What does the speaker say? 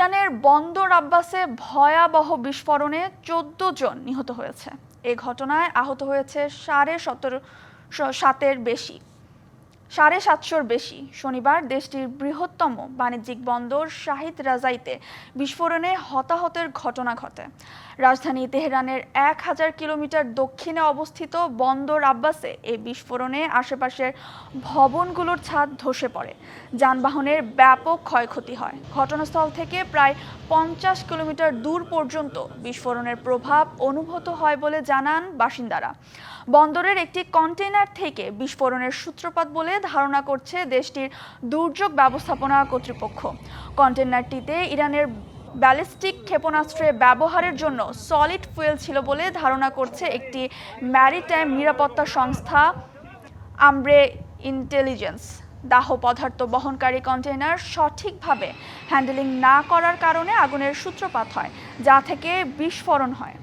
ইরানের বন্দর আব্বাসে ভয়াবহ বিস্ফোরণে চোদ্দ জন নিহত হয়েছে। এ ঘটনায় আহত হয়েছে সাড়ে সতেরো সাতের বেশি। সাড়ে সাতশোর বেশি। শনিবার দেশটির বৃহত্তম বাণিজ্যিক বন্দর শাহিদ রাজাইতে বিস্ফোরণে হতাহতের ঘটনা ঘটে। রাজধানী তেহরানের এক হাজার কিলোমিটার দক্ষিণে অবস্থিত বন্দর আব্বাসে এই বিস্ফোরণে আশেপাশের ভবনগুলোর ছাদ ধসে পড়ে। যানবাহনের ব্যাপক ক্ষয়ক্ষতি হয়। ঘটনাস্থল থেকে প্রায় পঞ্চাশ কিলোমিটার দূর পর্যন্ত বিস্ফোরণের প্রভাব অনুভূত হয় বলে জানান বাসিন্দারা। বন্দরের একটি কন্টেইনার থেকে বিস্ফোরণের সূত্রপাত বলে ধারণা করছে দেশটির দুর্যোগ ব্যবস্থাপনা কর্তৃপক্ষ। কন্টেইনারটিতে ইরানের ব্যালিস্টিক ক্ষেপণাস্ত্রে ব্যবহারের জন্য সলিড ফুয়েল ছিল বলে ধারণা করছে একটি ম্যারিটাইম নিরাপত্তা সংস্থা আমব্রে ইন্টেলিজেন্স। দাহ পদার্থ বহনকারী কন্টেইনার সঠিকভাবে হ্যান্ডেলিং না করার কারণে আগুনের সূত্রপাত হয়, যা থেকে বিস্ফোরণ হয়।